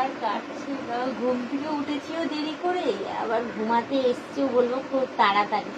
আর কাটছে। ঘুম থেকে উঠেছিও দেরি করে আবার ঘুমাতে এসছেও বলব খুব তাড়াতাড়ি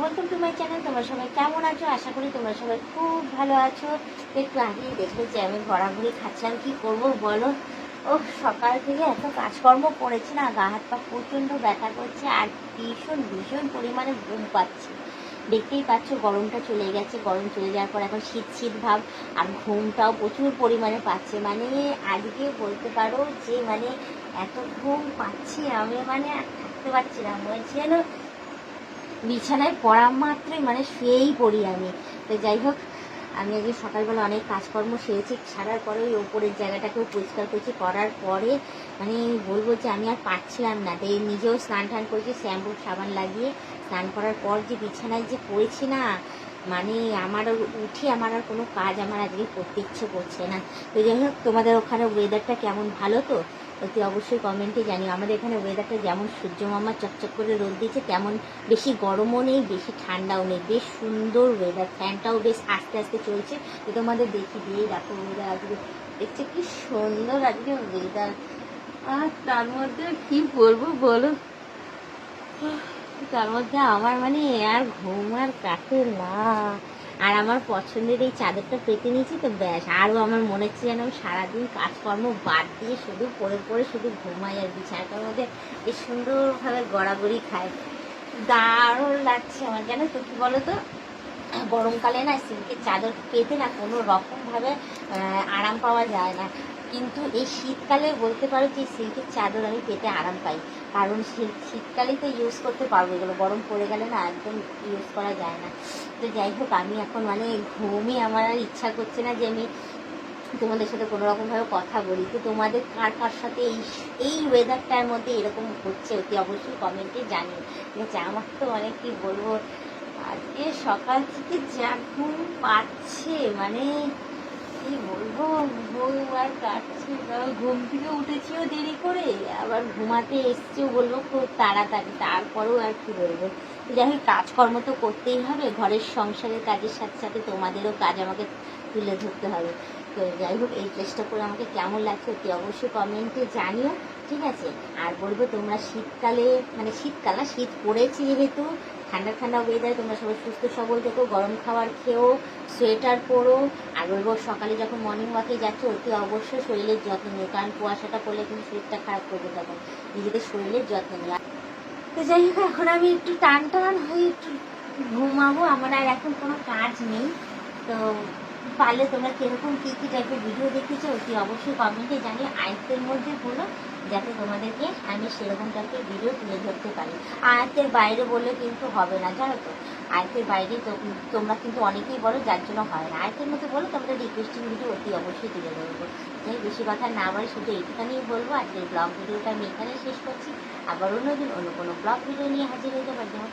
ওয়েলকাম টু মাই চ্যানেল তোমরা সবাই কেমন আছো? আশা করি তোমরা সবাই খুব ভালো আছো। একটু আগেই দেখলে যে আমি ঘোরাঘুরি খাচ্ছি খাচ্ছিলাম। কি করব বলো? ও সকাল থেকে এত কাজকর্ম করেছি না, গা হাত পা প্রচণ্ড ব্যথা করছে আর ভীষণ ভীষণ পরিমাণে ঘুম পাচ্ছি। দেখতেই পাচ্ছ গরমটা চলে গেছে। গরম চলে যাওয়ার পর এখন শীত শীত ভাব আর ঘুমটাও প্রচুর পরিমাণে পাচ্ছে। মানে আজকে বলতে পারো যে মানে এত ঘুম পাচ্ছি আমি মানে থাকতে পারছি না। বলছি যেন বিছানায় পড়া মাত্রই মানে শুয়েই পড়ি আমি। তো যাই হোক, আমি আজকে সকালবেলা অনেক কাজকর্ম সেরেছি, সারার পরে ওই ওপরের জায়গাটাকেও পরিষ্কার করেছি। করার পরে মানে বলব যে আমি আর পাচ্ছিলাম না। তাই নিজেও স্নান টান করেছি, শ্যাম্পু, সাবান লাগিয়ে স্নান করার পর যে বিছানায় যে পড়েছি না মানে আমার উঠে আমার আর কোনো কাজ আমার আজকে করতে ইচ্ছে করছে না। তো যাই হোক, তোমাদের ওখানে ওয়েদারটা কেমন? ভালো তো? অতি অবশ্যই কমেন্টে জানিও। আমাদের এখানে ওয়েদারটা যেমন সূর্য মামা চকচক করে রোদ দিচ্ছে, তেমন বেশি গরমও নেই, বেশি ঠান্ডাও নেই। বেশ সুন্দর ওয়েদার ফ্যানটাও বেশ আস্তে আস্তে চলছে। তো তোমাদের দেখি, দিয়ে দেখো ওয়েদার আজকে। দেখছে কি সুন্দর আজকে ওয়েদার আর তার মধ্যে কি বলব বলো? তার মধ্যে আমার মানে আর ঘুম আর কাটে না। আর আমার পছন্দের এই চাদরটা পেতে নিয়েছি তো ব্যাস। আরও আমার মনে হচ্ছে যেন সারাদিন কাজকর্ম বাদ দিয়ে শুধু পড়ে পরে শুধু ঘুমাই আর বিছানাটার মধ্যে বেশ সুন্দরভাবে গড়াগড়ি খায় দারুণ লাগছে আমার, জানো তো কি বলো তো? গরমকালে না সিল্কের চাদর পেতে না কোনো রকমভাবে আরাম পাওয়া যায় না। কিন্তু এই শীতকালে বলতে পারো যে সিল্কের চাদর আমি পেতে আরাম পাই। কারণ শীত, শীতকালেই তো ইউজ করতে পারব এগুলো। গরম পড়ে গেলে না একদম ইউজ করা যায় না। তো যাই হোক, আমি এখন মানে ঘুমই আমার আর ইচ্ছা করছে না যে আমি তোমাদের সাথে কোনো রকমভাবে কথা বলি। তো তোমাদের কার কার সাথে এই এই ওয়েদারটার মধ্যে এরকম হচ্ছে অতি অবশ্যই কমেন্টে জানি ঠিক আছে? আমার তো মানে কি বলব, আজকে সকাল থেকে যা ঘুম পাচ্ছে মানে কি বলব? আর কাটছে। ঘুম থেকে উঠেছিও দেরি করে, আবার ঘুমাতে এসছেও বলব খুব তাড়াতাড়ি। তারপরেও আর কি বলব? যাই হোক, কাজকর্ম তো করতেই হবে। ঘরের সংসারের কাজের সাথে সাথে তোমাদেরও কাজ আমাকে তুলে ধরতে হবে। তো যাই হোক, এই চেষ্টা করে আমাকে কেমন লাগছে অতি অবশ্যই কমেন্টে জানিও। ঠিক আছে আর বলব তোমরা শীতকালে মানে শীতকাল না, শীত পড়েছে যেহেতু, ঠান্ডা ঠান্ডা ওয়েদার তোমরা সবাই সুস্থ সবল থেকো, গরম খাবার খেও সোয়েটার পরো। আর বলব সকালে যখন মর্নিং ওয়াকে যাচ্ছ, অতি অবশ্যই শরীরের যত্ন নিও, কারণ কুয়াশাটা পড়লে কিন্তু শরীরটা খারাপ করবে তখন। নিজেদের শরীরের যত্ন নিও। তো যাই হোক, এখন আমি একটু টান টান হয়ে একটু ঘুমাবো, আমার আর এখন কোনো কাজ নেই। তো পারলে তোমরা কীরকম কী কী টাইপের ভিডিও চাও অতি অবশ্যই কমেন্টে জানিয়ে আয়ত্তের মধ্যে বলো, যাতে তোমাদেরকে আমি সেরকম টাইপের ভিডিও তুলে ধরতে পারি। আয়ত্তের বাইরে বললে কিন্তু হবে না, জানো তো? আয়ত্তের বাইরে তোমরা কিন্তু অনেকেই বলো, যার জন্য হয় না। আয়ত্তের মধ্যে বলো, তোমরা রিকোয়েস্টিং ভিডিও অতি অবশ্যই তুলে ধরবো। যাই বেশি কথা না বলে শুধু এইটুখানিই বলব। আজকের ব্লগ ভিডিওটা আমি এখানে শেষ করছি। আবার অন্যদিন অন্য কোনো ব্লগ ভিডিও নিয়ে হাজির হয়ে যাব। যেমন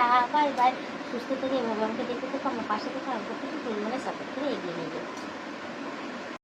টাটা বাই বাই সুস্থ থেকে এভাবে আমাকে দেখতে থাকো আমার পাশে থেকে আমাকে কিছু পরিমাণে সাপোর্ট করে এগিয়ে নিয়ে যাব